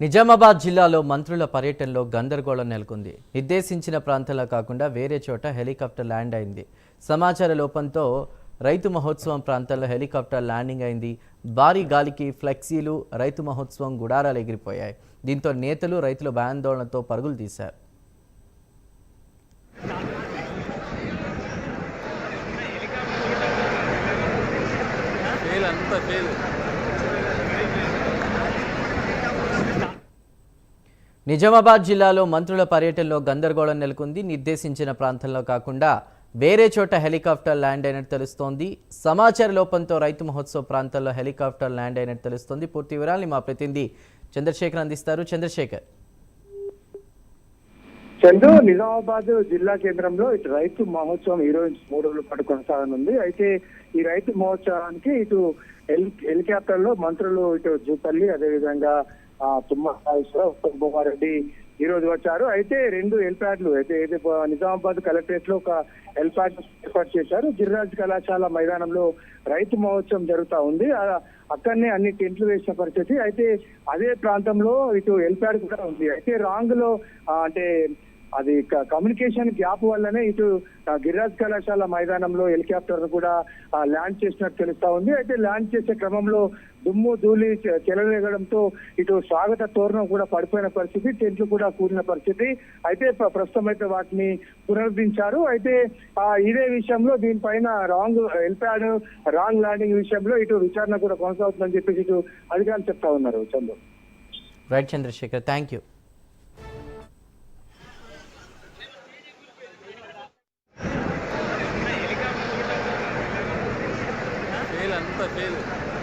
నిజామాబాద్ జిల్లాలో మంత్రుల పర్యటనలో గందరగోళం నెలకొంది. నిర్దేశించిన ప్రాంతంలో కాకుండా వేరే చోట హెలికాప్టర్ ల్యాండ్ అయింది. సమాచార లోపంతో రైతు మహోత్సవం ప్రాంతంలో హెలికాప్టర్ ల్యాండింగ్ అయింది. భారీ గాలికి ఫ్లెక్సీలు రైతు మహోత్సవం గుడారాలు ఎగిరిపోయాయి. దీంతో నేతలు రైతులు భయాందోళనతో పరుగులు తీశారు. ఫెయిల్ అంతా నిజామాబాద్ జిల్లాలో మంత్రుల పర్యటనలో గందరగోళం నెలకొంది. నిర్దేశించిన ప్రాంతంలో కాకుండా వేరే చోట హెలికాప్టర్ ల్యాండ్ అయినట్టు తెలుస్తోంది. సమాచార లోపంతో రైతు మహోత్సవ ప్రాంతంలో హెలికాప్టర్ ల్యాండ్ అయినట్టు తెలుస్తోంది. పూర్తి వివరాల్ని మా ప్రతినిధి చంద్రశేఖర్ అందిస్తారు. చంద్రశేఖర్. చందు నిజామాబాద్ జిల్లా కేంద్రంలో ఇటు రైతు మహోత్సవం ఈ రోజు మూడు రోజుల పాటు కొనసాగనుంది. అయితే ఈ రైతు మహోత్సవానికి ఇటు హెలి హెలికాప్టర్లో మంత్రులు ఇటు జూపల్లి అదేవిధంగా ఆ, తుమ్మల ఉత్తమ్ కుమార్ రెడ్డి ఈ రోజు వచ్చారు. అయితే రెండు హెల్ప్యాడ్లు అయితే ఏది నిజామాబాద్ కలెక్టరేట్లో ఒక హెల్ప్యాడ్ ఏర్పాటు చేశారు. గిరిరాజ్ కళాశాల మైదానంలో రైతు మహోత్సవం జరుగుతా ఉంది. అక్కడనే అన్ని టెంట్లు వేసిన పరిస్థితి. అయితే అదే ప్రాంతంలో ఇటు హెల్ప్యాడ్ కూడా ఉంది. అయితే రాంగ్లో అంటే అది క- కమ్యూనికేషన్ గ్యాప్ వల్లనే ఇటు గిరిరాజ్ కళాశాల మైదానంలో హెలికాప్టర్ కూడా ల్యాండ్ చేసినట్టు తెలుస్తా ఉంది. అయితే ల్యాండ్ చేసే క్రమంలో దుమ్ము ధూళి చెలరేగడంతో ఇటు స్వాగత తోరణం కూడా పడిపోయిన పరిస్థితి టెంట్లు కూడా కూలిన పరిస్థితి. అయితే ప్రస్తుతం అయితే వాటిని పునరుద్ధరించారు అయితే ఆ, ఇదే విషయంలో దీనిపైన రాంగ్ హెల్ప్యాడ్ రాంగ్ ల్యాండింగ్ విషయంలో ఇటు విచారణ కూడా కొనసాగుతుందని చెప్పేసి ఇటు అధికారులు చెప్తా ఉన్నారు Chandru right Chandrashekar thank you Santa Vênus.